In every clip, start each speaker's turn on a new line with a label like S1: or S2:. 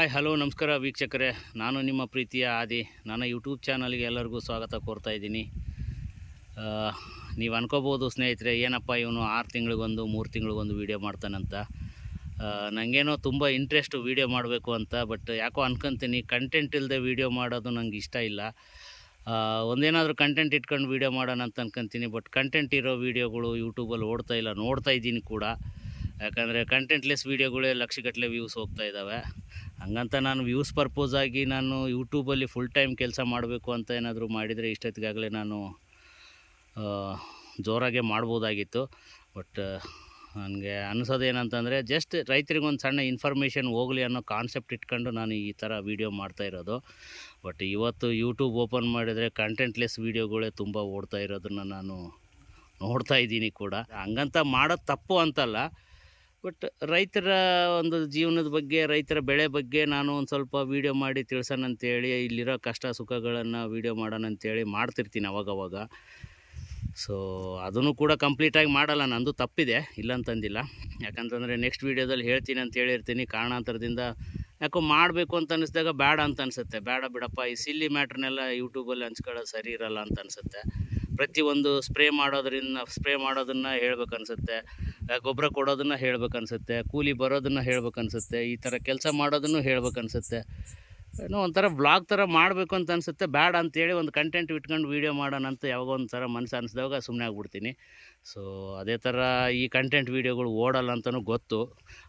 S1: Hi, hello, ನಮಸ್ಕಾರ ವೀಕ್ಷಕರೇ. ನಾನು ನಿಮ್ಮ ಪ್ರೀತಿಯ ಆದಿ. ನನ್ನ ಯೂಟ್ಯೂಬ್ ಚಾನಲ್ಗೆ ಎಲ್ಲರಿಗೂ ಸ್ವಾಗತ ಕೋರ್ತಾ ಇದ್ದೀನಿ. ನೀವು ಅನ್ಕೋಬೋದು ಸ್ನೇಹಿತರೆ, ಏನಪ್ಪ ಇವನು ಆರು ತಿಂಗಳಿಗೊಂದು, ಮೂರು ತಿಂಗಳಿಗೊಂದು ವೀಡಿಯೋ ಮಾಡ್ತಾನಂತ. ನನಗೇನೋ ತುಂಬ ಇಂಟ್ರೆಸ್ಟು ವೀಡಿಯೋ ಮಾಡಬೇಕು ಅಂತ ಬಟ್ ಯಾಕೋ ಅನ್ಕೊಂತೀನಿ ಕಂಟೆಂಟ್ ಇಲ್ಲದೆ ವೀಡಿಯೋ ಮಾಡೋದು ನಂಗೆ ಇಷ್ಟ ಇಲ್ಲ. ಒಂದೇನಾದರೂ ಕಂಟೆಂಟ್ ಇಟ್ಕೊಂಡು ವೀಡಿಯೋ ಮಾಡೋಣ ಅಂತ ಅನ್ಕೊಂತೀನಿ ಬಟ್ ಕಂಟೆಂಟ್ ಇರೋ ವೀಡಿಯೋಗಳು ಯೂಟ್ಯೂಬಲ್ಲಿ ಓಡ್ತಾ ಇಲ್ಲ, ನೋಡ್ತಾ ಇದ್ದೀನಿ ಕೂಡ. ಯಾಕಂದರೆ ಕಂಟೆಂಟ್ಲೆಸ್ ವೀಡಿಯೋಗಳೇ ಲಕ್ಷಗಟ್ಟಲೆ ವ್ಯೂಸ್ ಹೋಗ್ತಾ ಇದ್ದಾವೆ. ಹಂಗಂತ ನಾನು ವ್ಯೂಸ್ ಪರ್ಪೋಸಾಗಿ ನಾನು ಯೂಟ್ಯೂಬಲ್ಲಿ ಫುಲ್ ಟೈಮ್ ಕೆಲಸ ಮಾಡಬೇಕು ಅಂತ ಏನಾದರೂ ಮಾಡಿದರೆ ಇಷ್ಟೊತ್ತಿಗಾಗಲೇ ನಾನು ಜೋರಾಗೆ ಮಾಡ್ಬೋದಾಗಿತ್ತು. ಬಟ್ ನನಗೆ ಅನಿಸೋದು ಏನಂತಂದರೆ ಜಸ್ಟ್ ರೈತರಿಗೊಂದು ಸಣ್ಣ ಇನ್ಫಾರ್ಮೇಷನ್ ಹೋಗಲಿ ಅನ್ನೋ ಕಾನ್ಸೆಪ್ಟ್ ಇಟ್ಕೊಂಡು ನಾನು ಈ ಥರ ವೀಡಿಯೋ ಮಾಡ್ತಾ ಇರೋದು. ಬಟ್ ಇವತ್ತು ಯೂಟ್ಯೂಬ್ ಓಪನ್ ಮಾಡಿದರೆ ಕಂಟೆಂಟ್ಲೆಸ್ ವೀಡಿಯೋಗಳೇ ತುಂಬ ಓಡ್ತಾ ಇರೋದನ್ನು ನಾನು ನೋಡ್ತಾ ಇದ್ದೀನಿ ಕೂಡ. ಹಂಗಂತ ಮಾಡೋದು ತಪ್ಪು ಅಂತಲ್ಲ. ಬಟ್ ರೈತರ ಒಂದು ಜೀವನದ ಬಗ್ಗೆ, ರೈತರ ಬೆಳೆ ಬಗ್ಗೆ ನಾನು ಒಂದು ಸ್ವಲ್ಪ ವೀಡಿಯೋ ಮಾಡಿ ತಿಳ್ಸೋಣ ಅಂತೇಳಿ ಇಲ್ಲಿರೋ ಕಷ್ಟ ಸುಖಗಳನ್ನು ವೀಡಿಯೋ ಮಾಡೋಣ ಅಂತೇಳಿ ಮಾಡ್ತಿರ್ತೀನಿ ಅವಾಗವಾಗ. ಸೊ ಅದನ್ನು ಕೂಡ ಕಂಪ್ಲೀಟಾಗಿ ಮಾಡಲ್ಲ, ನಂದು ತಪ್ಪಿದೆ ಇಲ್ಲ ಅಂತಂದಿಲ್ಲ ಯಾಕಂತಂದರೆ ನೆಕ್ಸ್ಟ್ ವೀಡಿಯೋದಲ್ಲಿ ಹೇಳ್ತೀನಿ ಅಂತ ಹೇಳಿರ್ತೀನಿ, ಕಾರಣಾಂತರದಿಂದ ಯಾಕೋ ಮಾಡಬೇಕು ಅಂತ ಅನಿಸಿದಾಗ ಬೇಡ ಅಂತ ಅನಿಸುತ್ತೆ. ಬೇಡ ಬಿಡಪ್ಪ, ಈ ಸಿಲ್ಲಿ ಮ್ಯಾಟ್ರನ್ನೆಲ್ಲ ಯೂಟ್ಯೂಬಲ್ಲಿ ಹಂಚ್ಕೊಳ್ಳೋದು ಸರಿ ಇರಲ್ಲ ಅಂತ ಅನಿಸುತ್ತೆ. ಪ್ರತಿಯೊಂದು ಸ್ಪ್ರೇ ಮಾಡೋದ್ರಿಂದ ಸ್ಪ್ರೇ ಮಾಡೋದನ್ನು ಹೇಳ್ಬೇಕು ಅನಿಸುತ್ತೆ. ಗೊಬ್ಬರ ಕೊಡೋದನ್ನು ಹೇಳ್ಬೇಕು ಅನಿಸುತ್ತೆ, ಕೂಲಿ ಬರೋದನ್ನು ಹೇಳ್ಬೇಕು ಅನಿಸುತ್ತೆ, ಈ ಥರ ಕೆಲಸ ಮಾಡೋದನ್ನು ಹೇಳ್ಬೇಕು ಅನಿಸುತ್ತೆ. ಏನೋ ಒಂಥರ ಬ್ಲಾಗ್ ಥರ ಮಾಡಬೇಕು ಅಂತ ಅನಿಸುತ್ತೆ ಬೇಡ ಅಂತೇಳಿ ಒಂದು ಕಂಟೆಂಟ್ ಇಟ್ಕೊಂಡು ವೀಡಿಯೋ ಮಾಡೋಣ ಅಂತ ಯಾವಾಗ ಒಂದು ಥರ ಮನಸ್ಸು ಅನಿಸಿದಾಗ ಸುಮ್ಮನೆ ಆಗ್ಬಿಡ್ತೀನಿ. ಸೊ ಅದೇ ಥರ ಈ ಕಂಟೆಂಟ್ ವೀಡಿಯೋಗಳು ಓಡಲ್ಲ ಅಂತಲೂ ಗೊತ್ತು.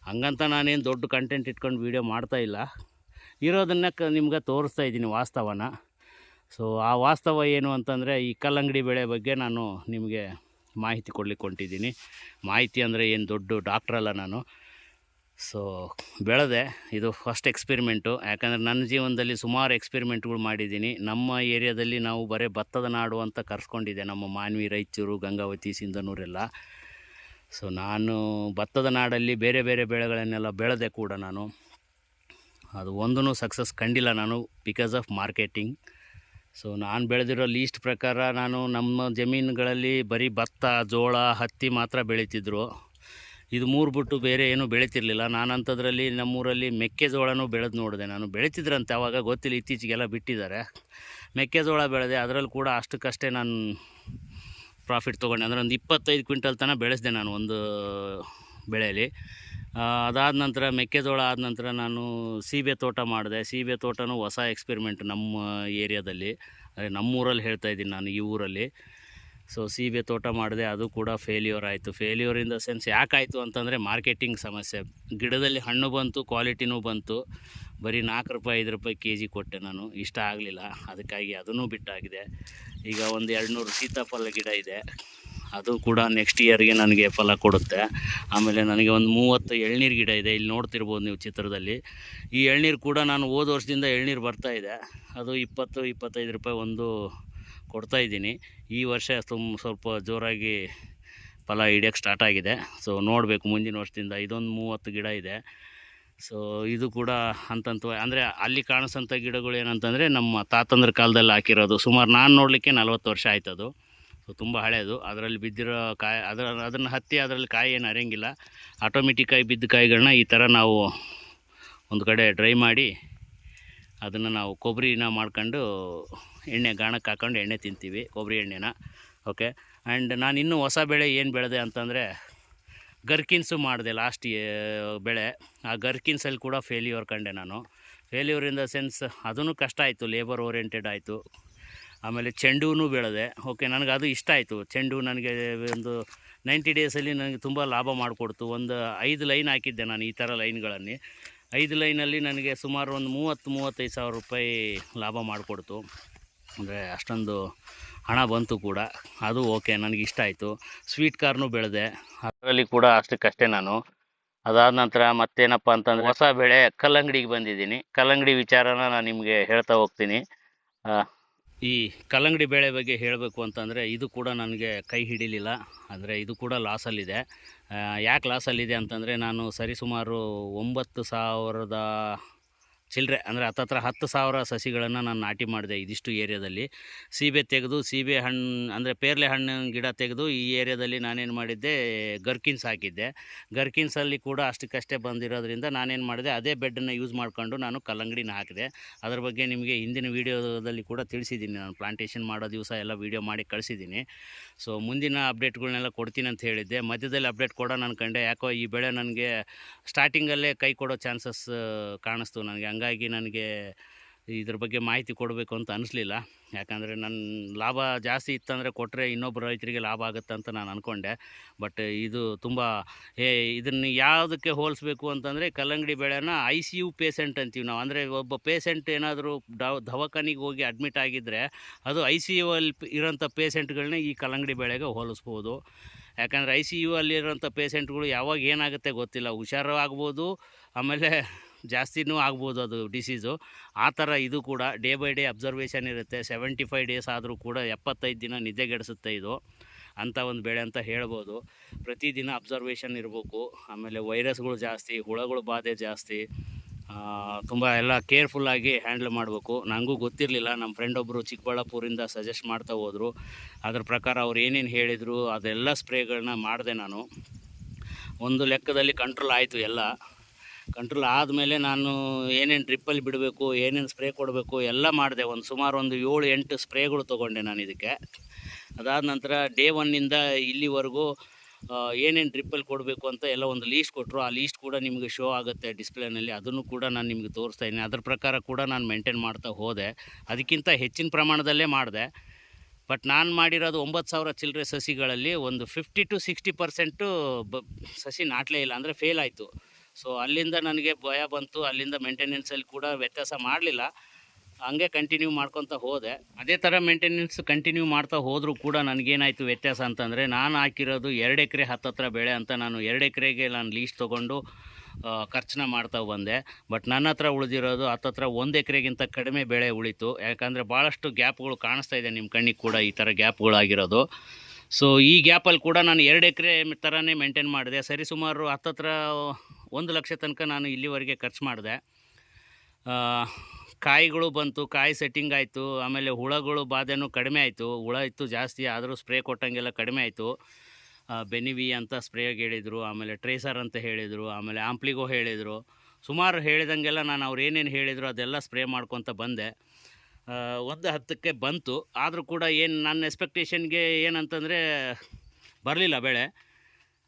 S1: ಹಂಗಂತ ನಾನೇನು ದೊಡ್ಡ ಕಂಟೆಂಟ್ ಇಟ್ಕೊಂಡು ವೀಡಿಯೋ ಮಾಡ್ತಾ ಇಲ್ಲ. ಇರೋದನ್ನ ಕ ನಿಮ್ಗೆ ತೋರಿಸ್ತಾ ಇದ್ದೀನಿ ವಾಸ್ತವನ. ಸೊ ಆ ವಾಸ್ತವ ಏನು ಅಂತಂದರೆ ಈ ಕಲ್ಲಂಗಡಿ ಬೆಳೆ ಬಗ್ಗೆ ನಾನು ನಿಮಗೆ ಮಾಹಿತಿ ಕೊಡಲಿಕ್ಕೆ ಹೊಂಟಿದ್ದೀನಿ ಮಾಹಿತಿ ಅಂದರೆ ಏನು ದೊಡ್ಡ ಡಾಕ್ಟ್ರಲ್ಲ ನಾನು. ಸೊ ಬೆಳೆದೆ ಇದು ಫಸ್ಟ್ ಎಕ್ಸ್ಪೆರಿಮೆಂಟು ಯಾಕಂದರೆ ನನ್ನ ಜೀವನದಲ್ಲಿ ಸುಮಾರು ಎಕ್ಸ್ಪೆರಿಮೆಂಟ್ಗಳು ಮಾಡಿದ್ದೀನಿ. ನಮ್ಮ ಏರಿಯಾದಲ್ಲಿ ನಾವು ಬರೀ ಭತ್ತದ ನಾಡು ಅಂತ ಕರೆಸ್ಕೊಂಡಿದ್ದೆ ನಮ್ಮ ಮಾನ್ವಿ ರಾಯಚೂರು ಗಂಗಾವತಿ, ಸಿಂಧನೂರೆಲ್ಲ. ಸೊ ನಾನು ಭತ್ತದ ನಾಡಲ್ಲಿ ಬೇರೆ ಬೇರೆ ಬೆಳೆಗಳನ್ನೆಲ್ಲ ಬೆಳೆದೆ ಕೂಡ ನಾನು. ಅದು ಒಂದೂ ಸಕ್ಸಸ್ ಕಂಡಿಲ್ಲ ನಾನು ಬಿಕಾಸ್ ಆಫ್ ಮಾರ್ಕೆಟಿಂಗ್ ಸೊ ನಾನು ಬೆಳೆದಿರೋ ಲೀಸ್ಟ್ ಪ್ರಕಾರ ನಾನು ನಮ್ಮ ಜಮೀನುಗಳಲ್ಲಿ ಬರೀ ಭತ್ತ, ಜೋಳ, ಹತ್ತಿ ಮಾತ್ರ ಬೆಳೀತಿದ್ರು. ಇದು ಮೂರು ಬಿಟ್ಟು ಬೇರೆ ಏನೂ ಬೆಳೀತಿರ್ಲಿಲ್ಲ. ನಾನಂಥದ್ರಲ್ಲಿ ನಮ್ಮೂರಲ್ಲಿ ಮೆಕ್ಕೆಜೋಳನೂ ಬೆಳೆದು ನೋಡಿದೆ. ನಾನು ಬೆಳೀತಿದ್ರಂತೆ, ಅವಾಗ ಗೊತ್ತಿಲ್ಲ, ಇತ್ತೀಚೆಗೆಲ್ಲ ಬಿಟ್ಟಿದ್ದಾರೆ. ಮೆಕ್ಕೆಜೋಳ ಬೆಳೆದೆ ಅದರಲ್ಲಿ ಕೂಡ ಅಷ್ಟಕ್ಕಷ್ಟೇ ನಾನು ಪ್ರಾಫಿಟ್ ತೊಗೊಂಡೆ. ಅಂದರೆ ಒಂದು ಇಪ್ಪತ್ತೈದು ಕ್ವಿಂಟಲ್ ತನಕ ಬೆಳೆಸಿದೆ ನಾನು ಒಂದು ಬೆಳೆಯಲ್ಲಿ ಅದಾದ ನಂತರ, ಮೆಕ್ಕೆಜೋಳ ಆದ ನಂತರ ನಾನು ಸೀಬೆ ತೋಟ ಮಾಡಿದೆ. ಸೀಬೆ ತೋಟನೂ ಹೊಸ ಎಕ್ಸ್ಪೆರಿಮೆಂಟ್ ನಮ್ಮ ಏರಿಯಾದಲ್ಲಿ. ಅದೇ ನಮ್ಮೂರಲ್ಲಿ ಹೇಳ್ತಾ ಇದ್ದೀನಿ ನಾನು ಈ ಊರಲ್ಲಿ. ಸೊ ಸೀಬೆ ತೋಟ ಮಾಡಿದೆ. ಅದು ಕೂಡ ಫೇಲ್ಯೂರ್ ಆಯಿತು. ಫೇಲ್ಯೂರ್ ಇನ್ ದ ಸೆನ್ಸ್ ಯಾಕಾಯಿತು ಅಂತಂದರೆ ಮಾರ್ಕೆಟಿಂಗ್ ಸಮಸ್ಯೆ. ಗಿಡದಲ್ಲಿ ಹಣ್ಣು ಬಂತು ಕ್ವಾಲಿಟಿನೂ ಬಂತು. ಬರೀ ನಾಲ್ಕು ರೂಪಾಯಿ, ಐದು ರೂಪಾಯಿ ಕೆ ಜಿ ಕೊಟ್ಟೆ ನಾನು. ಇಷ್ಟ ಆಗಲಿಲ್ಲ. ಅದಕ್ಕಾಗಿ ಅದನ್ನೂ ಬಿಟ್ಟಾಗಿದೆ. ಈಗ ಒಂದು ಎರಡು ನೂರು ಸೀತಾಫಲ ಗಿಡ ಇದೆ. ಅದು ಕೂಡ ನೆಕ್ಸ್ಟ್ ಇಯರ್ಗೆ ನನಗೆ ಫಲ ಕೊಡುತ್ತೆ. ಆಮೇಲೆ ನನಗೆ ಒಂದು ಮೂವತ್ತು ಎಳ್ನೀರು ಗಿಡ ಇದೆ, ಇಲ್ಲಿ ನೋಡ್ತಿರ್ಬೋದು ನೀವು ಚಿತ್ರದಲ್ಲಿ. ಈ ಎಳ್ನೀರು ಕೂಡ ನಾನು ಹೋದ ವರ್ಷದಿಂದ ಎಳ್ನೀರು ಬರ್ತಾ ಇದೆ. ಅದು ಇಪ್ಪತ್ತು, ಇಪ್ಪತ್ತೈದು ರೂಪಾಯಿ ಒಂದು ಕೊಡ್ತಾ ಇದ್ದೀನಿ. ಈ ವರ್ಷ ತುಂಬ ಸ್ವಲ್ಪ ಜೋರಾಗಿ ಫಲ ಹಿಡಿಯೋಕ್ಕೆ ಸ್ಟಾರ್ಟ್ ಆಗಿದೆ. ಸೊ ನೋಡಬೇಕು, ಮುಂದಿನ ವರ್ಷದಿಂದ ಇದೊಂದು ಮೂವತ್ತು ಗಿಡ ಇದೆ. ಸೊ ಇದು ಕೂಡ ಅಂತಂತ, ಅಂದರೆ ಅಲ್ಲಿ ಕಾಣಿಸೋಂಥ ಗಿಡಗಳು ಏನಂತಂದರೆ ನಮ್ಮ ತಾತಂದ್ರ ಕಾಲದಲ್ಲಿ ಹಾಕಿರೋದು. ಸುಮಾರು ನಾನು ನೋಡಲಿಕ್ಕೆ ನಲ್ವತ್ತು ವರ್ಷ ಆಯ್ತದು. ತುಂಬ ಹಳೆಯದು ಅದರಲ್ಲಿ ಬಿದ್ದಿರೋ ಕಾಯಿ, ಅದರ, ಅದನ್ನು ಹತ್ತಿ ಅದರಲ್ಲಿ ಕಾಯಿ ಏನು ಹರಿಯಂಗಿಲ್ಲ. ಆಟೋಮೆಟಿಕ್ಕಾಗಿ ಬಿದ್ದ ಕಾಯಿಗಳನ್ನ ಈ ಥರ ನಾವು ಒಂದು ಕಡೆ ಡ್ರೈ ಮಾಡಿ ಅದನ್ನು ನಾವು ಕೊಬ್ಬರಿನ ಮಾಡ್ಕೊಂಡು ಎಣ್ಣೆ ಗಾಣಕ್ಕೆ ಹಾಕೊಂಡು ಎಣ್ಣೆ ತಿಂತೀವಿ, ಕೊಬ್ಬರಿ ಎಣ್ಣೆನ. ಓಕೆ ಆ್ಯಂಡ್ ನಾನು ಇನ್ನೂ ಹೊಸ ಬೆಳೆ ಏನು ಬೆಳೆದೆ ಅಂತಂದರೆ ಗರ್ಕಿನ್ಸು ಮಾಡಿದೆ ಲಾಸ್ಟ್ ಬೆಳೆ. ಆ ಗರ್ಕಿನ್ಸಲ್ಲಿ ಕೂಡ ಫೇಲ್ಯೂರ್ ಕಂಡೆ ನಾನು. ಫೇಲ್ಯೂರ್ ಇನ್ ದ ಸೆನ್ಸ್ ಅದೂ ಕಷ್ಟ ಆಯಿತು ಲೇಬರ್ ಓರಿಯೆಂಟೆಡ್ ಆಯಿತು. ಆಮೇಲೆ ಚೆಂಡೂನು ಬೆಳೆದೆ. ಓಕೆ ನನಗೆ ಅದು ಇಷ್ಟ ಆಯಿತು. ಚೆಂಡು ನನಗೆ ಒಂದು ನೈಂಟಿ ಡೇಸಲ್ಲಿ ನನಗೆ ತುಂಬ ಲಾಭ ಮಾಡಿಕೊಡ್ತು. ಒಂದು ಐದು ಲೈನ್ ಹಾಕಿದ್ದೆ ನಾನು ಈ ಥರ ಲೈನ್ಗಳಲ್ಲಿ ಐದು ಲೈನಲ್ಲಿ ನನಗೆ ಸುಮಾರು ಒಂದು ಮೂವತ್ತು, ಮೂವತ್ತೈದು ಸಾವಿರ ರೂಪಾಯಿ ಲಾಭ ಮಾಡಿಕೊಡ್ತು. ಅಂದರೆ ಅಷ್ಟೊಂದು ಹಣ ಬಂತು ಕೂಡ. ಅದು ಓಕೆ ನನಗೆ ಇಷ್ಟ ಆಯಿತು. ಸ್ವೀಟ್ ಕಾರ್ನು ಬೆಳೆದೆ. ಅದರಲ್ಲಿ ಕೂಡ ಅಷ್ಟಕ್ಕಷ್ಟೇ ನಾನು. ಅದಾದ ನಂತರ ಮತ್ತೇನಪ್ಪ ಅಂತಂದರೆ ಹೊಸ ಬೆಳೆ ಕಲ್ಲಂಗಡಿಗೆ ಬಂದಿದ್ದೀನಿ. ಕಲ್ಲಂಗಡಿ ವಿಚಾರನ ನಾನು ನಿಮಗೆ ಹೇಳ್ತಾ ಹೋಗ್ತೀನಿ. ಈ ಕಲ್ಲಂಗಡಿ ಬೇಳೆ ಬಗ್ಗೆ ಹೇಳಬೇಕು ಅಂತಂದರೆ ಇದು ಕೂಡ ನನಗೆ ಕೈ ಹಿಡಿಲಿಲ್ಲ. ಅಂದರೆ ಇದು ಕೂಡ ಲಾಸಲ್ಲಿದೆ ಯಾಕೆ ಲಾಸಲ್ಲಿದೆ ಅಂತಂದರೆ ನಾನು ಸರಿಸುಮಾರು ಒಂಬತ್ತು ಸಾವಿರದ ಚಿಲ್ಲರೆ ಅಂದರೆ ಹತ್ತತ್ರ ಹತ್ತು ಸಾವಿರ ಸಸಿಗಳನ್ನು ನಾನು ನಾಟಿ ಮಾಡಿದೆ ಇದಿಷ್ಟು ಏರಿಯಾದಲ್ಲಿ. ಸೀಬೆ ತೆಗೆದು, ಸೀಬೆ ಹಣ್ಣು ಅಂದರೆ ಪೇರ್ಲೆ ಹಣ್ಣು ಗಿಡ ತೆಗೆದು ಈ ಏರಿಯಾದಲ್ಲಿ ನಾನೇನು ಮಾಡಿದ್ದೆ, ಗರ್ಕಿನ್ಸ್ ಹಾಕಿದ್ದೆ. ಗರ್ಕಿನ್ಸಲ್ಲಿ ಕೂಡ ಅಷ್ಟಕ್ಕಷ್ಟೇ ಬಂದಿರೋದ್ರಿಂದ ನಾನೇನು ಮಾಡಿದೆ, ಅದೇ ಬೆಡ್ಡನ್ನು ಯೂಸ್ ಮಾಡಿಕೊಂಡು ನಾನು ಕಲ್ಲಂಗಡಿನ ಹಾಕಿದೆ. ಅದ್ರ ಬಗ್ಗೆ ನಿಮಗೆ ಹಿಂದಿನ ವೀಡಿಯೋದಲ್ಲಿ ಕೂಡ ತಿಳಿಸಿದ್ದೀನಿ. ನಾನು ಪ್ಲಾಂಟೇಷನ್ ಮಾಡೋ ದಿವಸ ಎಲ್ಲ ವೀಡಿಯೋ ಮಾಡಿ ಕಳಿಸಿದ್ದೀನಿ. ಸೊ ಮುಂದಿನ ಅಪ್ಡೇಟ್ಗಳನ್ನೆಲ್ಲ ಕೊಡ್ತೀನಿ ಅಂತ ಹೇಳಿದ್ದೆ. ಮಧ್ಯದಲ್ಲಿ ಅಪ್ಡೇಟ್ ಕೊಡೋಣ ಕಂಡೆ ಯಾಕೋ ಈ ಬೆಳೆ ನನಗೆ ಸ್ಟಾರ್ಟಿಂಗಲ್ಲೇ ಕೈ ಕೊಡೋ ಚಾನ್ಸಸ್ ಕಾಣಿಸ್ತು. ನನಗೆ ಹಂಗಾಗಿ ನನಗೆ ಇದ್ರ ಬಗ್ಗೆ ಮಾಹಿತಿ ಕೊಡಬೇಕು ಅಂತ ಅನಿಸ್ಲಿಲ್ಲ. ಯಾಕಂದರೆ ನನ್ನ ಲಾಭ ಜಾಸ್ತಿ ಇತ್ತಂದರೆ ಕೊಟ್ಟರೆ ಇನ್ನೊಬ್ಬರು ರೈತರಿಗೆ ಲಾಭ ಆಗುತ್ತೆ ಅಂತ ನಾನು ಅಂದ್ಕೊಂಡೆ ಬಟ್ ಇದು ತುಂಬ ಏ ಇದನ್ನು ಯಾವುದಕ್ಕೆ ಹೋಲಿಸ್ಬೇಕು ಅಂತಂದರೆ ಕಲ್ಲಂಗಡಿ ಬೆಳೆನ ಐ ಸಿ ಯು ಪೇಸೆಂಟ್ ಅಂತೀವಿ ನಾವು. ಅಂದರೆ ಒಬ್ಬ ಪೇಷಂಟ್ ಏನಾದರೂ ದವಾಖಾನಿಗೆ ಹೋಗಿ ಅಡ್ಮಿಟ್ ಆಗಿದ್ದರೆ ಅದು ಐ ಸಿ ಯು ಅಲ್ಲಿ ಇರೋಂಥ ಪೇಸೆಂಟ್ಗಳನ್ನ ಈ ಕಲ್ಲಂಗಡಿ ಬೆಳೆಗೆ ಹೋಲಿಸ್ಬೋದು. ಯಾಕಂದರೆ ಐ ಸಿ ಯು ಅಲ್ಲಿರೋಂಥ ಪೇಸೆಂಟ್ಗಳು ಯಾವಾಗ ಏನಾಗುತ್ತೆ ಗೊತ್ತಿಲ್ಲ. ಹುಷಾರು ಆಗ್ಬೋದು ಆಮೇಲೆ ಜಾಸ್ತಿನೂ ಆಗ್ಬೋದು ಅದು ಡಿಸೀಸು ಆ ಥರ ಇದು ಕೂಡ ಡೇ ಬೈ ಡೇ ಅಬ್ಸರ್ವೇಷನ್ ಇರುತ್ತೆ. ಸೆವೆಂಟಿ ಫೈವ್ ಡೇಸ್ ಆದರೂ ಕೂಡ ಎಪ್ಪತ್ತೈದು ದಿನ ನಿದ್ದೆಗೆಡಿಸುತ್ತೆ ಇದು ಅಂಥ ಒಂದು ಬೆಳೆ ಅಂತ ಹೇಳ್ಬೋದು. ಪ್ರತಿದಿನ ಅಬ್ಸರ್ವೇಷನ್ ಇರಬೇಕು. ಆಮೇಲೆ ವೈರಸ್ಗಳು ಜಾಸ್ತಿ, ಹುಳಗಳು ಬಾಧೆ ಜಾಸ್ತಿ ತುಂಬ ಎಲ್ಲ ಕೇರ್ಫುಲ್ಲಾಗಿ ಹ್ಯಾಂಡ್ಲ್ ಮಾಡಬೇಕು. ನನಗೂ ಗೊತ್ತಿರಲಿಲ್ಲ. ನಮ್ಮ ಫ್ರೆಂಡ್ ಒಬ್ಬರು ಚಿಕ್ಕಬಳ್ಳಾಪುರಿಂದ ಸಜೆಸ್ಟ್ ಮಾಡ್ತಾ ಹೋದರು. ಅದ್ರ ಪ್ರಕಾರ ಅವ್ರು ಏನೇನು ಹೇಳಿದರು ಅದೆಲ್ಲ ಸ್ಪ್ರೇಗಳನ್ನ ಮಾಡಿದೆ ನಾನು. ಒಂದು ಲೆಕ್ಕದಲ್ಲಿ ಕಂಟ್ರೋಲ್ ಆಯಿತು ಎಲ್ಲ. ಕಂಟ್ರೋಲ್ ಆದಮೇಲೆ ನಾನು ಏನೇನು ಡ್ರಿಪ್ಪಲ್ಲಿ ಬಿಡಬೇಕು, ಏನೇನು ಸ್ಪ್ರೇ ಕೊಡಬೇಕು ಎಲ್ಲ ಮಾಡಿದೆ. ಒಂದು ಸುಮಾರು ಒಂದು ಏಳು, ಎಂಟು ಸ್ಪ್ರೇಗಳು ತೊಗೊಂಡೆ ನಾನು ಇದಕ್ಕೆ. ಅದಾದ ನಂತರ ಡೇ ಒನ್ನಿಂದ ಇಲ್ಲಿವರೆಗೂ ಏನೇನು ಡ್ರಿಪ್ಪಲ್ಲಿ ಕೊಡಬೇಕು ಅಂತ ಎಲ್ಲ ಒಂದು ಲೀಸ್ಟ್ ಕೊಟ್ಟರು ಆ ಲೀಸ್ಟ್ ಕೂಡ ನಿಮಗೆ ಶೋ ಆಗುತ್ತೆ ಡಿಸ್ಪ್ಲೇನಲ್ಲಿ. ಅದನ್ನು ಕೂಡ ನಾನು ನಿಮಗೆ ತೋರಿಸ್ತಾ ಇದ್ದೀನಿ. ಅದ್ರ ಪ್ರಕಾರ ಕೂಡ ನಾನು ಮೇಂಟೈನ್ ಮಾಡ್ತಾ ಹೋದೆ. ಅದಕ್ಕಿಂತ ಹೆಚ್ಚಿನ ಪ್ರಮಾಣದಲ್ಲೇ ಮಾಡಿದೆ. ಬಟ್ ನಾನು ಮಾಡಿರೋದು ಒಂಬತ್ತು ಸಾವಿರ ಚಿಲ್ಲರೆ ಸಸಿಗಳಲ್ಲಿ ಒಂದು ಫಿಫ್ಟಿ ಟು ಸಿಕ್ಸ್ಟಿ ಪರ್ಸೆಂಟು ಬ, ಸಸಿ ನಾಟಲೇ ಇಲ್ಲ. ಅಂದರೆ ಫೇಲ್ ಆಯಿತು. ಸೊ ಅಲ್ಲಿಂದ ನನಗೆ ಭಯ ಬಂತು. ಅಲ್ಲಿಂದ ಮೇಂಟೆನೆನ್ಸಲ್ಲಿ ಕೂಡ ವ್ಯತ್ಯಾಸ ಮಾಡಲಿಲ್ಲ. ಹಂಗೆ ಕಂಟಿನ್ಯೂ ಮಾಡ್ಕೊತ ಹೋದೆ. ಅದೇ ಥರ ಮೇಂಟೆನೆನ್ಸ್ ಕಂಟಿನ್ಯೂ ಮಾಡ್ತಾ ಹೋದರೂ ಕೂಡ ನನಗೇನಾಯಿತು ವ್ಯತ್ಯಾಸ ಅಂತಂದರೆ ನಾನು ಹಾಕಿರೋದು ಎರಡು ಎಕರೆ ಹತ್ತತ್ರ ಬೆಳೆ ಅಂತ ನಾನು ಎರಡು ಎಕರೆಗೆ ನಾನು ಲೀಸ್ ತೊಗೊಂಡು ಖರ್ಚನ್ನ ಮಾಡ್ತಾ ಬಂದೆ. ಬಟ್ ನನ್ನ ಹತ್ರ ಉಳಿದಿರೋದು ಹತ್ತತ್ರ ಒಂದು ಎಕರೆಗಿಂತ ಕಡಿಮೆ ಬೆಳೆ ಉಳಿತು. ಯಾಕಂದರೆ ಭಾಳಷ್ಟು ಗ್ಯಾಪ್ಗಳು ಕಾಣಿಸ್ತಾ ಇದೆ ನಿಮ್ಮ ಕಣ್ಣಿಗೆ ಕೂಡ ಈ ಥರ ಗ್ಯಾಪ್ಗಳಾಗಿರೋದು. ಸೊ ಈ ಗ್ಯಾಪಲ್ಲಿ ಕೂಡ ನಾನು ಎರಡು ಎಕರೆ ಥರನೇ ಮೇಂಟೈನ್ ಮಾಡಿದೆ. ಸರಿ ಸುಮಾರು ಹತ್ತತ್ರ ಒಂದು ಲಕ್ಷ ತನಕ ನಾನು ಇಲ್ಲಿವರೆಗೆ ಖರ್ಚು ಮಾಡಿದೆ. ಕಾಯಿಗಳು ಬಂತು, ಕಾಯಿ ಸೆಟ್ಟಿಂಗ್ ಆಯಿತು, ಆಮೇಲೆ ಹುಳಗಳು ಬಾಧೆನೂ ಕಡಿಮೆ ಆಯಿತು. ಹುಳ ಇತ್ತು ಜಾಸ್ತಿ, ಆದರೂ ಸ್ಪ್ರೇ ಕೊಟ್ಟಂಗೆಲ್ಲ ಕಡಿಮೆ ಆಯಿತು. ಬೆನಿವಿ ಅಂತ ಸ್ಪ್ರೇಗೆ ಹೇಳಿದರು, ಆಮೇಲೆ ಟ್ರೇಸರ್ ಅಂತ ಹೇಳಿದರು, ಆಮೇಲೆ ಆಂಪ್ಲಿಗೋ ಹೇಳಿದರು. ಸುಮಾರು ಹೇಳಿದಂಗೆಲ್ಲ ನಾನು ಅವ್ರು ಏನೇನು ಹೇಳಿದರು ಅದೆಲ್ಲ ಸ್ಪ್ರೇ ಮಾಡ್ಕೊತ ಬಂದೆ. ಒಂದು ಹತ್ತಕ್ಕೆ ಬಂತು. ಆದರೂ ಕೂಡ ಏನು, ನನ್ನ ಎಕ್ಸ್ಪೆಕ್ಟೇಷನ್ಗೆ ಏನಂತಂದರೆ, ಬರಲಿಲ್ಲ ಬೆಳೆ.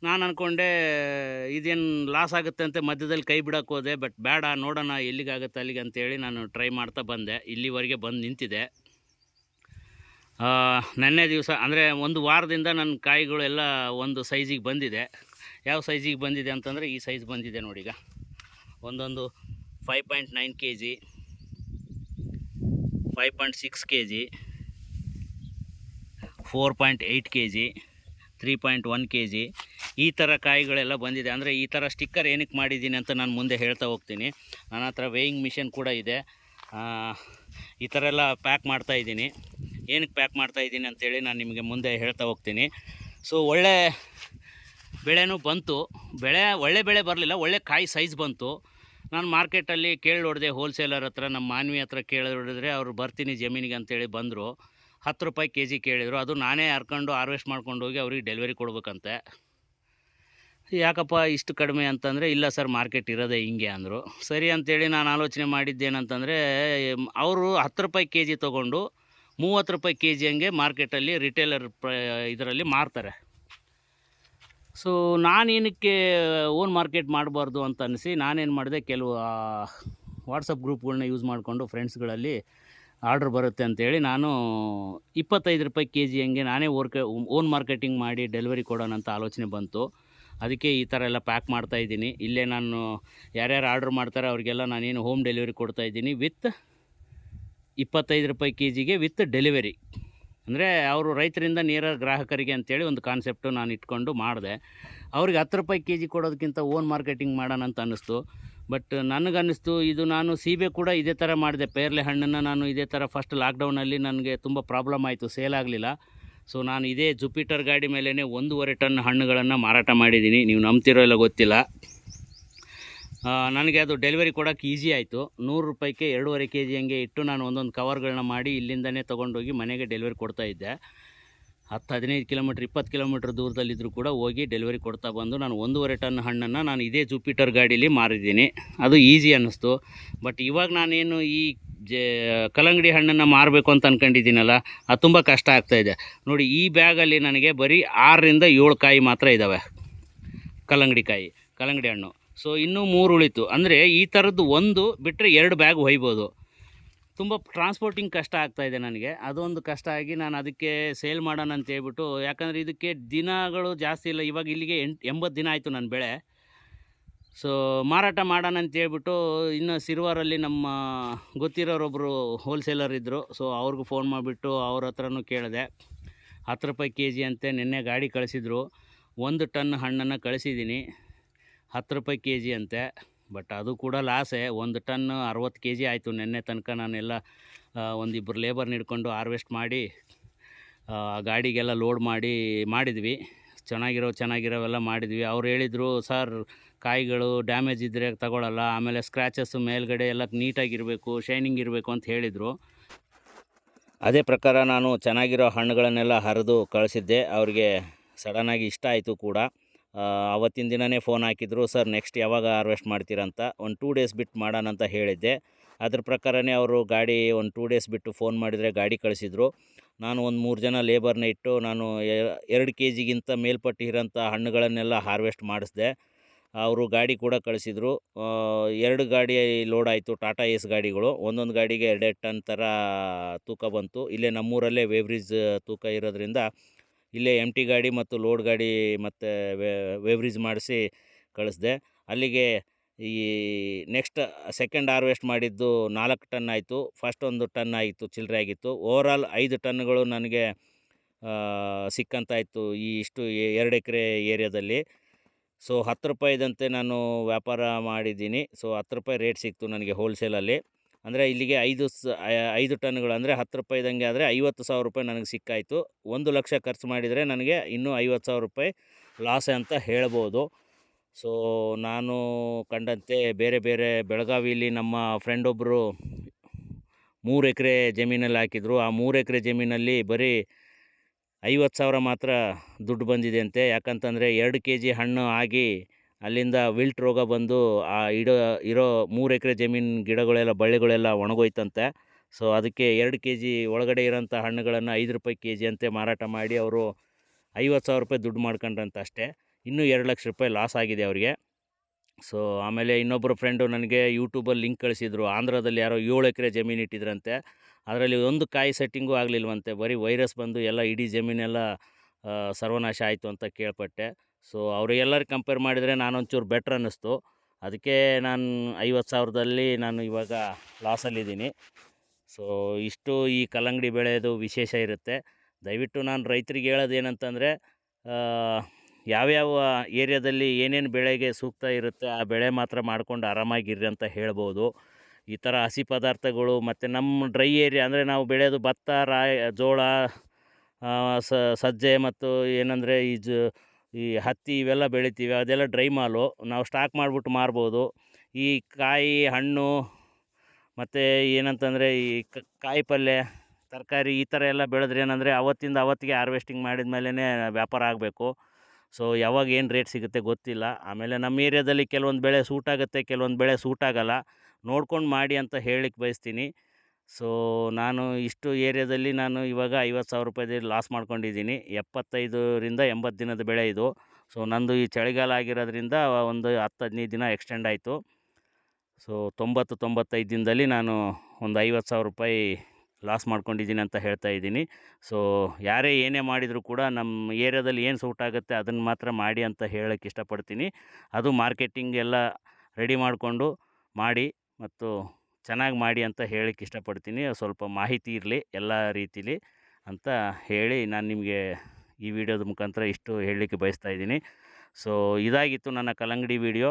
S1: ನಾನು ಅಂದ್ಕೊಂಡೆ ಇದೇನು ಲಾಸ್ ಆಗುತ್ತೆ ಅಂತ ಮಧ್ಯದಲ್ಲಿ ಕೈ ಬಿಡೋಕೆ ಹೋದೆ ಬಟ್ ಬೇಡ, ನೋಡೋಣ ಎಲ್ಲಿಗಾಗುತ್ತೆ ಅಲ್ಲಿಗೆ ಅಂತೇಳಿ ನಾನು ಟ್ರೈ ಮಾಡ್ತಾ ಬಂದೆ. ಇಲ್ಲಿವರೆಗೆ ಬಂದು ನಿಂತಿದೆ. ನೆನ್ನೆ ದಿವಸ, ಅಂದರೆ ಒಂದು ವಾರದಿಂದ ನನ್ನ ಕಾಯಿಗಳೆಲ್ಲ ಒಂದು ಸೈಜಿಗೆ ಬಂದಿದೆ. ಯಾವ ಸೈಜಿಗೆ ಬಂದಿದೆ ಅಂತಂದರೆ ಈ ಸೈಜ್ ಬಂದಿದೆ ನೋಡಿಗ. ಒಂದೊಂದು five point nine K G five point six K G four point eight K G three point one K G ಈ ಥರ ಕಾಯಿಗಳೆಲ್ಲ ಬಂದಿದೆ. ಅಂದರೆ ಈ ಥರ ಸ್ಟಿಕ್ಕರ್ ಏನಕ್ಕೆ ಮಾಡಿದ್ದೀನಿ ಅಂತ ನಾನು ಮುಂದೆ ಹೇಳ್ತಾ ಹೋಗ್ತೀನಿ. ನನ್ನ ಹತ್ರ ವೇಯಿಂಗ್ ಮಿಷಿನ್ ಕೂಡ ಇದೆ. ಈ ಥರ ಎಲ್ಲ ಪ್ಯಾಕ್ ಮಾಡ್ತಾ ಇದ್ದೀನಿ. ಏನಕ್ಕೆ ಪ್ಯಾಕ್ ಮಾಡ್ತಾ ಇದ್ದೀನಿ ಅಂತೇಳಿ ನಾನು ನಿಮಗೆ ಮುಂದೆ ಹೇಳ್ತಾ ಹೋಗ್ತೀನಿ. ಸೊ ಒಳ್ಳೆ ಬೆಳೆನೂ ಬಂತು. ಬೆಳೆ, ಒಳ್ಳೆ ಬೆಳೆ ಬರಲಿಲ್ಲ. ಒಳ್ಳೆ ಕಾಯಿ ಸೈಜ್ ಬಂತು. ನಾನು ಮಾರ್ಕೆಟಲ್ಲಿ ಕೇಳಿ ನೋಡಿದೆ ಹೋಲ್ಸೇಲರ್ ಹತ್ರ ನಮ್ಮ ಮಾನ್ವಿ ಹತ್ರ ಕೇಳಿ ಅವರು ಬರ್ತೀನಿ ಜಮೀನಿಗೆ ಅಂತೇಳಿ ಬಂದರು. ಹತ್ತು ರೂಪಾಯಿ ಕೆ ಜಿ ಕೇಳಿದರು. ಅದು ನಾನೇ ಹರ್ಕೊಂಡು ಹಾರ್ವೆಸ್ಟ್ ಮಾಡ್ಕೊಂಡು ಹೋಗಿ ಅವ್ರಿಗೆ ಡೆಲಿವರಿ ಕೊಡ್ಬೇಕಂತೆ. ಯಾಕಪ್ಪ ಇಷ್ಟು ಕಡಿಮೆ ಅಂತಂದರೆ, ಇಲ್ಲ ಸರ್ ಮಾರ್ಕೆಟ್ ಇರೋದೇ ಹಿಂಗೆ ಅಂದರು. ಸರಿ ಅಂತೇಳಿ ನಾನು ಆಲೋಚನೆ ಮಾಡಿದ್ದೇನಂತಂದರೆ ಅವರು ಹತ್ತು ರೂಪಾಯಿ ಕೆ ಜಿ ತೊಗೊಂಡು ಮೂವತ್ತು ರೂಪಾಯಿ ಕೆ ಜಿ ಹಂಗೆ ಮಾರ್ಕೆಟಲ್ಲಿ ರಿಟೇಲರ್ ಪ್ರ, ಇದರಲ್ಲಿ ಮಾರ್ತಾರೆ. ಸೊ, ನಾನೇನಕ್ಕೆ ಓನ್ ಮಾರ್ಕೆಟ್ ಮಾಡಬಾರ್ದು ಅಂತ ಅನಿಸಿ ನಾನೇನು ಮಾಡಿದೆ, ಕೆಲವು ವಾಟ್ಸಪ್ ಗ್ರೂಪ್ಗಳನ್ನ ಯೂಸ್ ಮಾಡಿಕೊಂಡು ಫ್ರೆಂಡ್ಸ್ಗಳಲ್ಲಿ ಆರ್ಡ್ರ್ ಬರುತ್ತೆ ಅಂತೇಳಿ ನಾನು ಇಪ್ಪತ್ತೈದು ರೂಪಾಯಿ ಕೆ ಜಿ ಹಂಗೆ ನಾನೇ ಓರ್ಕೆ ಓನ್ ಮಾರ್ಕೆಟಿಂಗ್ ಮಾಡಿ ಡೆಲಿವರಿ ಕೊಡೋಣ ಅಂತ ಆಲೋಚನೆ ಬಂತು. ಅದಕ್ಕೆ ಈ ಥರ ಎಲ್ಲ ಪ್ಯಾಕ್ ಮಾಡ್ತಾ ಇದ್ದೀನಿ. ಇಲ್ಲೇ ನಾನು ಯಾರ್ಯಾರು ಆರ್ಡ್ರ್ ಮಾಡ್ತಾರೆ ಅವರಿಗೆಲ್ಲ ನಾನೇನು ಹೋಮ್ ಡೆಲಿವರಿ ಕೊಡ್ತಾ ಇದ್ದೀನಿ ವಿತ್ ಇಪ್ಪತ್ತೈದು ರೂಪಾಯಿ ಕೆ ಜಿಗೆ ವಿತ್ ಡೆಲಿವರಿ. ಅಂದರೆ ಅವರು ರೈತರಿಂದ ನೇರ ಗ್ರಾಹಕರಿಗೆ ಅಂತೇಳಿ ಒಂದು ಕಾನ್ಸೆಪ್ಟು ನಾನು ಇಟ್ಕೊಂಡು ಮಾಡಿದೆ. ಅವ್ರಿಗೆ ಹತ್ತು ರೂಪಾಯಿ ಕೆ ಜಿ ಕೊಡೋದಕ್ಕಿಂತ ಓನ್ ಮಾರ್ಕೆಟಿಂಗ್ ಮಾಡೋಣ ಅಂತ ಅನ್ನಿಸ್ತು. ಬಟ್ ನನಗನ್ನಿಸ್ತು, ಇದು ನಾನು ಸೀಬೆ ಕೂಡ ಇದೇ ಥರ ಮಾಡಿದೆ. ಪೇರ್ಲೆ ಹಣ್ಣನ್ನು ನಾನು ಇದೇ ಥರ ಫಸ್ಟ್ ಲಾಕ್ಡೌನಲ್ಲಿ ನನಗೆ ತುಂಬ ಪ್ರಾಬ್ಲಮ್ ಆಯಿತು ಸೇಲ್ ಆಗಲಿಲ್ಲ. ಸೊ ನಾನು ಇದೇ ಜುಪಿಟರ್ ಗಾಡಿ ಮೇಲೇ ಒಂದೂವರೆ ಟನ್ ಹಣ್ಣುಗಳನ್ನು ಮಾರಾಟ ಮಾಡಿದ್ದೀನಿ. ನೀವು ನಂಬ್ತಿರೋ ಇಲ್ಲ ಗೊತ್ತಿಲ್ಲ. ನನಗೆ ಅದು ಡೆಲಿವರಿ ಕೊಡೋಕ್ಕೆ ಈಸಿ ಆಯಿತು. ನೂರು ರೂಪಾಯಿಗೆ ಎರಡೂವರೆ ಕೆ ಜಿ ಹಂಗೆ ಇಟ್ಟು ನಾನು ಒಂದೊಂದು ಕವರ್ಗಳನ್ನ ಮಾಡಿ ಇಲ್ಲಿಂದನೇ ತೊಗೊಂಡೋಗಿ ಮನೆಗೆ ಡೆಲಿವರಿ ಕೊಡ್ತಾ ಇದ್ದೆ. ಹತ್ತು ಹದಿನೈದು ಕಿಲೋಮೀಟ್ರ್, ಇಪ್ಪತ್ತು ಕಿಲೋಮೀಟ್ರ್ ದೂರದಲ್ಲಿದ್ದರೂ ಕೂಡ ಹೋಗಿ ಡೆಲಿವರಿ ಕೊಡ್ತಾ ಬಂದು ನಾನು ಒಂದೂವರೆ ಟನ್ ಹಣ್ಣನ್ನು ನಾನು ಇದೇ ಜೂಪಿಟರ್ ಗಾಡೀಲಿ ಮಾರಿದ್ದೀನಿ. ಅದು ಈಸಿ ಅನ್ನಿಸ್ತು. ಬಟ್ ಇವಾಗ ನಾನೇನು ಈ ಜ, ಕಲ್ಲಂಗಡಿ ಹಣ್ಣನ್ನು ಮಾರಬೇಕು ಅಂತ ಅಂದ್ಕೊಂಡಿದ್ದೀನಲ್ಲ ಅದು ತುಂಬ ಕಷ್ಟ ಆಗ್ತಾಯಿದೆ ನೋಡಿ, ಈ ಬ್ಯಾಗಲ್ಲಿ ನನಗೆ ಬರೀ ಆರರಿಂದ ಏಳು ಕಾಯಿ ಮಾತ್ರ ಇದ್ದಾವೆ ಕಲ್ಲಂಗಡಿ ಕಾಯಿ, ಕಲ್ಲಂಗಡಿ ಹಣ್ಣು. ಸೊ, ಇನ್ನೂ ಮೂರು ಉಳಿತು. ಅಂದರೆ ಈ ಥರದ್ದು ಒಂದು ಬಿಟ್ಟರೆ ಎರಡು ಬ್ಯಾಗ್ ಒಯ್ಬೋದು. ತುಂಬ ಟ್ರಾನ್ಸ್ಪೋರ್ಟಿಂಗ್ ಕಷ್ಟ ಆಗ್ತಾಯಿದೆ ನನಗೆ. ಅದೊಂದು ಕಷ್ಟ ಆಗಿ ನಾನು ಅದಕ್ಕೆ ಸೇಲ್ ಮಾಡೋಣ ಅಂತ ಹೇಳ್ಬಿಟ್ಟು, ಯಾಕಂದರೆ ಇದಕ್ಕೆ ದಿನಗಳು ಜಾಸ್ತಿ ಇಲ್ಲ. ಇವಾಗ ಇಲ್ಲಿಗೆ ಎಂಟು ಎಂಬತ್ತು ದಿನ ಆಯಿತು ನನ್ನ ಬೆಳೆ. ಸೊ ಮಾರಾಟ ಮಾಡೋಣ ಅಂತ ಹೇಳ್ಬಿಟ್ಟು, ಇನ್ನು ಸಿರುವಾರಲ್ಲಿ ನಮ್ಮ ಗೊತ್ತಿರೋರೊಬ್ಬರು ಹೋಲ್ಸೇಲರ್ ಇದ್ದರು ಸೊ ಅವ್ರಿಗೂ ಫೋನ್ ಮಾಡಿಬಿಟ್ಟು ಅವ್ರ ಹತ್ರನೂ ಕೇಳಿದೆ. ಹತ್ತು ರೂಪಾಯಿ ಕೆ ಜಿ ಅಂತೆ ನಿನ್ನೆ ಗಾಡಿ ಕಳಿಸಿದ್ರು. ಒಂದು ಟನ್ ಹಣ್ಣನ್ನು ಕಳಿಸಿದ್ದೀನಿ. ಹತ್ತು ರೂಪಾಯಿ ಕೆ ಜಿ ಅಂತೆ. ಬಟ್ ಅದು ಕೂಡ ಲಾಸೇ. ಒಂದು ಟನ್ ಅರವತ್ತು ಕೆ ಜಿ ಆಯಿತು ನಿನ್ನೆ ತನಕ ನಾನೆಲ್ಲ ಒಂದಿಬ್ಬರು ಲೇಬರ್ ಹಿಡ್ಕೊಂಡು ಹಾರ್ವೆಸ್ಟ್ ಮಾಡಿ ಗಾಡಿಗೆಲ್ಲ ಲೋಡ್ ಮಾಡಿ, ಮಾಡಿದ್ವಿ. ಚೆನ್ನಾಗಿರೋ, ಚೆನ್ನಾಗಿರೋವೆಲ್ಲ ಮಾಡಿದ್ವಿ. ಅವ್ರು ಹೇಳಿದರು ಸರ್ ಕಾಯಿಗಳು ಡ್ಯಾಮೇಜ್ ಇದ್ದರೆ ತಗೊಳ್ಳಲ್ಲ ಆಮೇಲೆ ಸ್ಕ್ರ್ಯಾಚಸ್ಸು ಮೇಲ್ಗಡೆ ಎಲ್ಲ ನೀಟಾಗಿರಬೇಕು ಶೈನಿಂಗ್ ಇರಬೇಕು ಅಂತ ಹೇಳಿದರು. ಅದೇ ಪ್ರಕಾರ ನಾನು ಚೆನ್ನಾಗಿರೋ ಹಣ್ಣುಗಳನ್ನೆಲ್ಲ ಹರಿದು ಕಳಿಸಿದ್ದೆ. ಅವ್ರಿಗೆ ಸಡನ್ನಾಗಿ ಇಷ್ಟ ಆಯಿತು ಕೂಡ. ಅವತ್ತಿನ ದಿನವೇ ಫೋನ್ ಹಾಕಿದ್ರು, ಸರ್ ನೆಕ್ಸ್ಟ್ ಯಾವಾಗ ಹಾರ್ವೆಸ್ಟ್ ಮಾಡ್ತೀರಂತ? ಒಂದು ಟೂ ಡೇಸ್ ಬಿಟ್ಟು ಮಾಡೋಣ ಅಂತ ಹೇಳಿದ್ದೆ. ಅದ್ರ ಪ್ರಕಾರನೇ ಅವರು ಗಾಡಿ ಒಂದು ಟೂ ಡೇಸ್ ಬಿಟ್ಟು ಫೋನ್ ಮಾಡಿದರೆ ಗಾಡಿ ಕಳಿಸಿದ್ರು. ನಾನು ಒಂದು ಮೂರು ಜನ ಲೇಬರ್ನ ಇಟ್ಟು ನಾನು ಎರಡು ಕೆ ಜಿಗಿಂತ ಮೇಲ್ಪಟ್ಟು ಇರೋಂಥ ಹಣ್ಣುಗಳನ್ನೆಲ್ಲ ಹಾರ್ವೆಸ್ಟ್ ಮಾಡಿಸ್ದೆ. ಅವರು ಗಾಡಿ ಕೂಡ ಕಳಿಸಿದ್ರು. ಎರಡು ಗಾಡಿ ಲೋಡ್ ಆಯಿತು ಟಾಟಾ ಏಸ್ ಗಾಡಿಗಳು. ಒಂದೊಂದು ಗಾಡಿಗೆ ಎರಡೆರಡು ಟನ್ ಥರ ತೂಕ ಬಂತು. ಇಲ್ಲೇ ನಮ್ಮೂರಲ್ಲೇ ವೇವ್ರಿಜ್ ತೂಕ ಇರೋದ್ರಿಂದ ಇಲ್ಲೇ ಎಂ ಟಿ ಗಾಡಿ ಮತ್ತು ಲೋಡ್ ಗಾಡಿ ಮತ್ತು ವೇವ್ರೇಜ್ ಮಾಡಿಸಿ ಕಳಿಸ್ದೆ. ಅಲ್ಲಿಗೆ ಈ ನೆಕ್ಸ್ಟ್ ಸೆಕೆಂಡ್ ಹಾರ್ವೆಸ್ಟ್ ಮಾಡಿದ್ದು ನಾಲ್ಕು ಟನ್ ಆಯಿತು. ಫಸ್ಟ್ ಒಂದು ಟನ್ ಆಯಿತು, ಚಿಲ್ಲರೆ ಆಗಿತ್ತು. ಓವರಾಲ್ ಐದು ಟನ್ಗಳು ನನಗೆ ಸಿಕ್ಕಂತಾಯಿತು ಈ ಇಷ್ಟು ಎರಡು ಎಕರೆ ಏರಿಯಾದಲ್ಲಿ. ಸೊ ಹತ್ತು ರೂಪಾಯಿದಂತೆ ನಾನು ವ್ಯಾಪಾರ ಮಾಡಿದ್ದೀನಿ. ಸೊ ಹತ್ತು ರೂಪಾಯಿ ರೇಟ್ ಸಿಕ್ತು ನನಗೆ ಹೋಲ್ಸೇಲಲ್ಲಿ ಅಂದರೆ ಇಲ್ಲಿಗೆ ಐದು ಸ ಐದು ಟನ್ಗಳು ಅಂದರೆ ಹತ್ತು ಇದ್ದಂಗೆ ಆದರೆ ಐವತ್ತು ಸಾವಿರ ರೂಪಾಯಿ ನನಗೆ ಸಿಕ್ಕಾಯಿತು. ಒಂದು ಲಕ್ಷ ಖರ್ಚು ಮಾಡಿದರೆ ನನಗೆ ಇನ್ನೂ ಐವತ್ತು ಸಾವಿರ ರೂಪಾಯಿ ಲಾಸ್ ಅಂತ ಹೇಳ್ಬೋದು. ಸೊ, ನಾನು ಕಂಡಂತೆ ಬೇರೆ ಬೇರೆ ಬೆಳಗಾವಿಯಲ್ಲಿ ನಮ್ಮ ಫ್ರೆಂಡ್ ಒಬ್ಬರು ಮೂರು ಎಕರೆ ಜಮೀನಲ್ಲಿ ಹಾಕಿದ್ರು. ಆ ಮೂರು ಎಕರೆ ಜಮೀನಲ್ಲಿ ಬರೀ ಐವತ್ತು ಸಾವಿರ ಮಾತ್ರ ದುಡ್ಡು ಬಂದಿದೆ ಅಂತೆ. ಯಾಕಂತಂದರೆ ಎರಡು ಕೆ ಜಿ ಹಣ್ಣು ಆಗಿ ಅಲ್ಲಿಂದ ವಿಲ್ಟ್ ರೋಗ ಬಂದು ಆ ಇಡೋ, ಇರೋ ಮೂರು ಎಕರೆ ಜಮೀನು ಗಿಡಗಳೆಲ್ಲ, ಬಳ್ಳಿಗಳೆಲ್ಲ ಒಣಗೋಯ್ತಂತೆ. ಸೊ, ಅದಕ್ಕೆ ಎರಡು ಕೆ ಜಿ ಒಳಗಡೆ ಇರೋಂಥ ಹಣ್ಣುಗಳನ್ನು ಐದು ರೂಪಾಯಿ ಕೆ ಜಿ ಅಂತೆ ಮಾರಾಟ ಮಾಡಿ ಅವರು ಐವತ್ತು ಸಾವಿರ ರೂಪಾಯಿ ದುಡ್ಡು ಮಾಡ್ಕೊಂಡ್ರಂತ ಅಷ್ಟೇ. ಇನ್ನೂ ಎರಡು ಲಕ್ಷ ರೂಪಾಯಿ ಲಾಸ್ ಆಗಿದೆ ಅವರಿಗೆ. ಸೊ, ಆಮೇಲೆ ಇನ್ನೊಬ್ಬರು ಫ್ರೆಂಡು ನನಗೆ ಯೂಟ್ಯೂಬಲ್ಲಿ ಲಿಂಕ್ ಕಳಿಸಿದ್ರು. ಆಂಧ್ರದಲ್ಲಿ ಯಾರೋ ಏಳು ಎಕರೆ ಜಮೀನು ಇಟ್ಟಿದ್ರಂತೆ. ಅದರಲ್ಲಿ ಒಂದು ಕಾಯಿ ಸೆಟ್ಟಿಂಗೂ ಆಗಲಿಲ್ವಂತೆ. ಬರೀ ವೈರಸ್ ಬಂದು ಎಲ್ಲ ಇಡೀ ಜಮೀನೆಲ್ಲ ಸರ್ವನಾಶ ಆಯಿತು ಅಂತ ಕೇಳ್ಪಟ್ಟೆ. ಸೊ, ಅವರಿಗೆಲ್ಲರೂ ಕಂಪೇರ್ ಮಾಡಿದರೆ ನಾನೊಂಚೂರು ಬೆಟ್ರ್ ಅನ್ನಿಸ್ತು. ಅದಕ್ಕೆ ನಾನು ಐವತ್ತು ಸಾವಿರದಲ್ಲಿ ನಾನು ಇವಾಗ ಲಾಸಲ್ಲಿದ್ದೀನಿ ಸೊ, ಇಷ್ಟು ಈ ಕಲ್ಲಂಗಡಿ ಬೆಳೆಯೋದು ವಿಶೇಷ ಇರುತ್ತೆ. ದಯವಿಟ್ಟು ನಾನು ರೈತರಿಗೆ ಹೇಳೋದು ಏನಂತಂದರೆ ಯಾವ್ಯಾವ ಏರಿಯಾದಲ್ಲಿ ಏನೇನು ಬೆಳೆಗೆ ಸೂಕ್ತ ಇರುತ್ತೆ ಆ ಬೆಳೆ ಮಾತ್ರ ಮಾಡ್ಕೊಂಡು ಆರಾಮಾಗಿರ್ರಿ ಅಂತ ಹೇಳ್ಬೋದು. ಈ ಥರ ಹಸಿ ಪದಾರ್ಥಗಳು ಮತ್ತು ನಮ್ಮ ಡ್ರೈ ಏರಿಯಾ ಅಂದರೆ ನಾವು ಬೆಳೆಯೋದು ಭತ್ತ, ರಾಯ್, ಜೋಳ ಸಜ್ಜೆ ಮತ್ತು ಏನಂದರೆ ಈ ಈ ಹತ್ತಿ ಇವೆಲ್ಲ ಬೆಳಿತೀವಿ, ಅದೆಲ್ಲ ಡ್ರೈ ಮಾಲು. ನಾವು ಸ್ಟಾಕ್ ಮಾಡಿಬಿಟ್ಟು ಮಾರ್ಬೋದು. ಈ ಕಾಯಿ, ಹಣ್ಣು, ಮತ್ತು ಏನಂತಂದರೆ ಈ ಕಾಯಿ ಪಲ್ಯ, ತರಕಾರಿ ಈ ಥರ ಎಲ್ಲ ಬೆಳೆದ್ರೆ ಏನಂದರೆ ಅವತ್ತಿಂದ ಅವತ್ತಿಗೆ ಹಾರ್ವೆಸ್ಟಿಂಗ್ ಮಾಡಿದ ಮೇಲೇ ವ್ಯಾಪಾರ ಆಗಬೇಕು. ಸೊ ಯಾವಾಗ ಏನು ರೇಟ್ ಸಿಗುತ್ತೆ ಗೊತ್ತಿಲ್ಲ. ಆಮೇಲೆ ನಮ್ಮ ಏರಿಯಾದಲ್ಲಿ ಕೆಲವೊಂದು ಬೆಳೆ ಸೂಟ್ ಆಗುತ್ತೆ, ಕೆಲವೊಂದು ಬೆಳೆ ಸೂಟ್ ಆಗೋಲ್ಲ. ನೋಡ್ಕೊಂಡು ಮಾಡಿ ಅಂತ ಹೇಳಿಕ್ಕೆ ಬಯಸ್ತೀನಿ. ಸೊ, ನಾನು ಇಷ್ಟು ಏರಿಯಾದಲ್ಲಿ ನಾನು ಇವಾಗ ಐವತ್ತು ಸಾವಿರ ರೂಪಾಯಿದಲ್ಲಿ ಲಾಸ್ ಮಾಡ್ಕೊಂಡಿದ್ದೀನಿ. ಎಪ್ಪತ್ತೈದರಿಂದ ಎಂಬತ್ತು ದಿನದ ಬೆಳೆ ಇದು. ಸೊ, ನಂದು ಈ ಚಳಿಗಾಲ ಆಗಿರೋದ್ರಿಂದ ಒಂದು ಹತ್ತು, ಹದಿನೈದು ದಿನ ಎಕ್ಸ್ಟೆಂಡ್ ಆಯಿತು. ಸೊ, ತೊಂಬತ್ತು, ತೊಂಬತ್ತೈದು ದಿನದಲ್ಲಿ ನಾನು ಒಂದು ಐವತ್ತು ಸಾವಿರ ರೂಪಾಯಿ ಲಾಸ್ ಮಾಡ್ಕೊಂಡಿದ್ದೀನಿ ಅಂತ ಹೇಳ್ತಾ ಇದ್ದೀನಿ. ಸೊ, ಯಾರೇ ಏನೇ ಮಾಡಿದರೂ ಕೂಡ ನಮ್ಮ ಏರಿಯಾದಲ್ಲಿ ಏನು ಸೂಟ್ ಆಗುತ್ತೆ ಅದನ್ನು ಮಾತ್ರ ಮಾಡಿ ಅಂತ ಹೇಳೋಕ್ಕೆ ಇಷ್ಟಪಡ್ತೀನಿ. ಅದು ಮಾರ್ಕೆಟಿಂಗ್ ಎಲ್ಲ ರೆಡಿ ಮಾಡಿಕೊಂಡು ಮಾಡಿ ಮತ್ತು ಚೆನ್ನಾಗಿ ಮಾಡಿ ಅಂತ ಹೇಳಕ್ಕೆ ಇಷ್ಟಪಡ್ತೀನಿ. ಸ್ವಲ್ಪ ಮಾಹಿತಿ ಇರಲಿ, ಎಲ್ಲ ರೀತಿಲಿ ಅಂತ ಹೇಳಿ ನಾನು ನಿಮಗೆ ಈ ವಿಡಿಯೋದ ಮುಖಾಂತರ ಇಷ್ಟು ಹೇಳಲಿಕ್ಕೆ ಬಯಸ್ತಾ ಇದ್ದೀನಿ. ಸೊ ಇದಾಗಿತ್ತು ನನ್ನ ಕಲ್ಲಂಗಡಿ ವಿಡಿಯೋ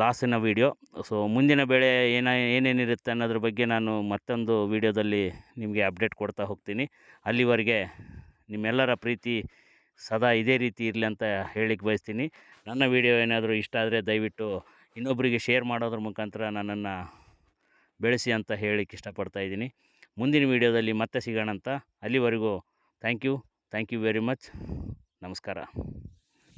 S1: ಲಾಸಿನ ವಿಡಿಯೋ. ಸೊ ಮುಂದಿನ ಬೆಳೆ ಏನ, ಏನೇನಿರುತ್ತೆ ಅನ್ನೋದ್ರ ಬಗ್ಗೆ ನಾನು ಮತ್ತೊಂದು ವಿಡಿಯೋದಲ್ಲಿ ನಿಮಗೆ ಅಪ್ಡೇಟ್ ಕೊಡ್ತಾ ಹೋಗ್ತೀನಿ. ಅಲ್ಲಿವರೆಗೆ ನಿಮ್ಮೆಲ್ಲರ ಪ್ರೀತಿ ಸದಾ ಇದೇ ರೀತಿ ಇರಲಿ ಅಂತ ಹೇಳಿಕ್ಕೆ ಬಯಸ್ತೀನಿ. ನನ್ನ ವಿಡಿಯೋ ಏನಾದರೂ ಇಷ್ಟ ಆದರೆ ದಯವಿಟ್ಟು ಇನ್ನೊಬ್ಬರಿಗೆ ಶೇರ್ ಮಾಡೋದ್ರ ಮುಖಾಂತರ ನನ್ನನ್ನು ಬೆಳೆಸಿ ಅಂತ ಹೇಳಲಿಕ್ಕೆ ಇಷ್ಟಪಡ್ತಾ ಇದ್ದೀನಿ. ಮುಂದಿನ ವೀಡಿಯೋದಲ್ಲಿ ಮತ್ತೆ ಸಿಗೋಣ ಅಂತ ಅಲ್ಲಿವರೆಗೂ thank you. Thank you very much. ನಮಸ್ಕಾರ.